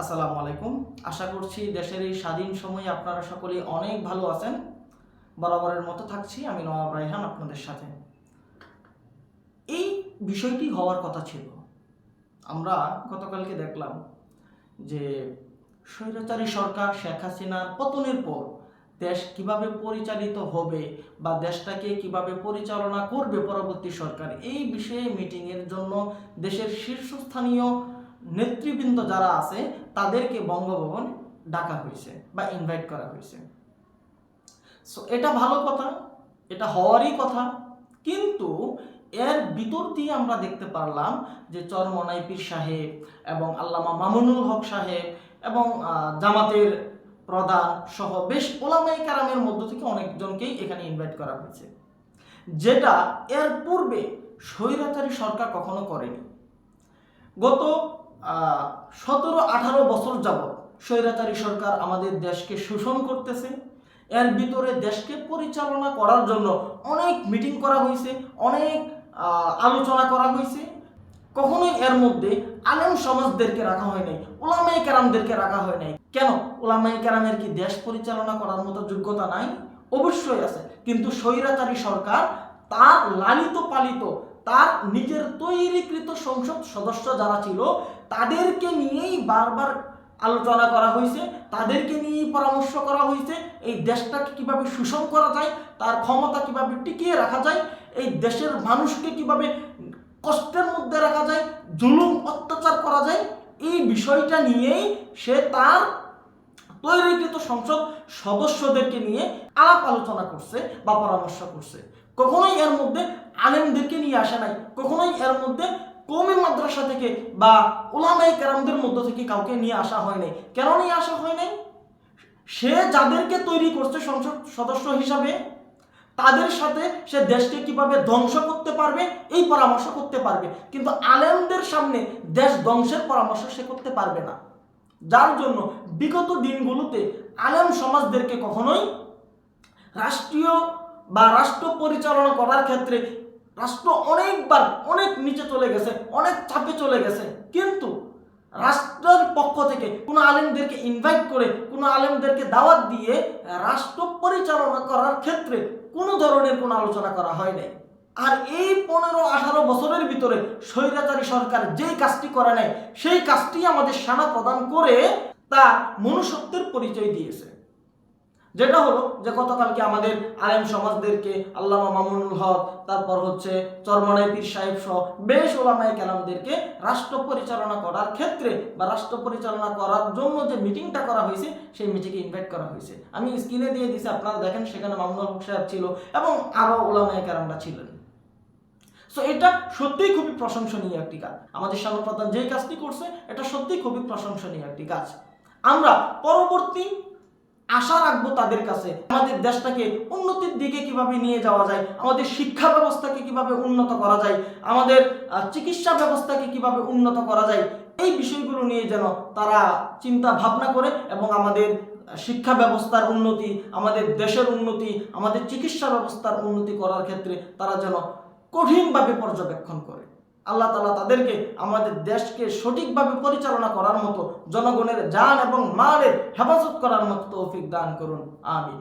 আসসালামু আলাইকুম। আশা করছি দেশের এই স্বাধীন সময়ে আপনারা সকলেই অনেক ভালো আছেন। বরাবরের মতো থাকছি আমি নওয়াব রাইহান আপনাদের সাথে। এই বিষয়টি হওয়ার কথা ছিল। আমরা গতকালকে দেখলাম যে স্বৈরাচারী সরকার শেখ হাসিনার পতনের পর দেশ কীভাবে পরিচালিত হবে বা দেশটাকে কীভাবে পরিচালনা করবে পরবর্তী সরকার এই বিষয়ে মিটিংয়ের জন্য দেশের শীর্ষস্থানীয় নেতৃবৃন্দ যারা আছে, তাদেরকে বঙ্গভবন ডাকা হয়েছে বা ইনভাইট করা হয়েছে। সো এটা ভালো কথা, এটা হওয়ারই কথা। কিন্তু এর ভিতর দিয়ে আমরা দেখতে পারলাম যে চরমনাই পীর সাহেব এবং আল্লামা মামুনুল হক সাহেব এবং জামাতের প্রধান সহ বেশ ওলামাই কারামের মধ্য থেকে অনেকজনকেই এখানে ইনভাইট করা হয়েছে। যেটা এর পূর্বে স্বৈরাচারী সরকার কখনো করেনি। গত সতেরো, আঠারো বছর যাবৎ স্বৈরাচারী সরকার আমাদের দেশকে শোষণ করতেছে। এর ভিতরে দেশকে পরিচালনা করার জন্য অনেক মিটিং করা হয়েছে, অনেক আলোচনা করা হয়েছে। কখনোই এর মধ্যে আলেম সমাজদেরকে রাখা হয় নাই ওলামাই কেরামদেরকে রাখা হয় নাই। কেন? ওলামাই কেরামের কি দেশ পরিচালনা করার মতো যোগ্যতা নাই? অবশ্যই আছে। কিন্তু স্বৈরাচারী সরকার তার লালিত পালিত তার নিজের তৈরিকৃত সংসদ সদস্য যারা ছিল, তাদেরকে নিয়েই বারবার আলোচনা করা হয়েছে, তাদেরকে নিয়েই পরামর্শ করা হয়েছে, এই দেশটাকে কীভাবে সুষম করা যায়, তার ক্ষমতা কীভাবে টিকিয়ে রাখা যায়, এই দেশের মানুষকে কীভাবে কষ্টের মধ্যে রাখা যায়, জুলুম অত্যাচার করা যায়, এই বিষয়টা নিয়েই সে তার তৈরিকৃত সংসদ সদস্যদেরকে নিয়ে আলাপ আলোচনা করছে বা পরামর্শ করছে। কখনোই এর মধ্যে আলেমদেরকে নিয়ে আসে নাই, কখনোই এর মধ্যে কমি মাদ্রাসা থেকে বা ওলামাই কেরামদের মধ্য থেকে কাউকে নিয়ে আসা হয় নাই। কেন নিয়ে আসা হয় নাই? সে যাদেরকে তৈরি করছে সংসদ সদস্য হিসাবে, তাদের সাথে সে দেশকে কীভাবে ধ্বংস করতে পারবে, এই পরামর্শ করতে পারবে। কিন্তু আলেমদের সামনে দেশ ধ্বংসের পরামর্শ সে করতে পারবে না। যার জন্য বিগত দিনগুলোতে আলেম সমাজদেরকে কখনোই রাষ্ট্রীয় বা রাষ্ট্র পরিচালনা করার ক্ষেত্রে রাষ্ট্র অনেকবার অনেক নিচে চলে গেছে, অনেক চাপে চলে গেছে। কিন্তু রাষ্ট্রের পক্ষ থেকে কোনো আলেমদেরকে ইনভাইট করে, কোনো আলেমদেরকে দাওয়াত দিয়ে রাষ্ট্র পরিচালনা করার ক্ষেত্রে কোনো ধরনের কোনো আলোচনা করা হয় নাই। আর এই পনেরো, আঠারো বছরের ভিতরে স্বৈরাচারী সরকার যেই কাজটি করে নাই, সেই কাজটি আমাদের সেনা প্রদান করে তার মনুষ্যত্বের পরিচয় দিয়েছে। যেটা হলো যে গতকালকে আমাদের আলেম সমাজদেরকে আল্লামা মামুনুল হক, তারপর হচ্ছে চরমনাই পীর সাহেব সহ বেশ ওলামায় কেলামদেরকে রাষ্ট্র পরিচালনা করার ক্ষেত্রে বা রাষ্ট্র পরিচালনা করার জন্য যে মিটিংটা করা হয়েছে, সেই মিটিংয়ে ইনভাইট করা হয়েছে। আমি স্ক্রিনে দিয়ে দিছি, আপনারা দেখেন সেখানে মামুনুল হক সাহেব ছিল এবং আরও ওলামায় কেরামরা ছিলেন। সো এটা সত্যিই খুবই প্রশংসনীয় একটি কাজ। আমাদের সেনাপ্রধান যেই কাজটি করছে, এটা সত্যিই খুবই প্রশংসনীয় একটি কাজ। আমরা পরবর্তী আশা রাখব তাদের কাছে। আমাদের দেশটাকে উন্নতির দিকে কীভাবে নিয়ে যাওয়া যায়, আমাদের শিক্ষা ব্যবস্থাকে কীভাবে উন্নত করা যায়, আমাদের চিকিৎসা ব্যবস্থাকে কীভাবে উন্নত করা যায়, এই বিষয়গুলো নিয়ে যেন তারা চিন্তা ভাবনা করে এবং আমাদের শিক্ষা ব্যবস্থার উন্নতি, আমাদের দেশের উন্নতি, আমাদের চিকিৎসা ব্যবস্থার উন্নতি করার ক্ষেত্রে তারা যেন কঠিনভাবে পর্যবেক্ষণ করে। আল্লাহ তালা তাদেরকে আমাদের দেশকে সঠিকভাবে পরিচালনা করার মতো জনগণের যান এবং মালের হেফাজত করার মতো তৌফিক দান করুন। আমিন।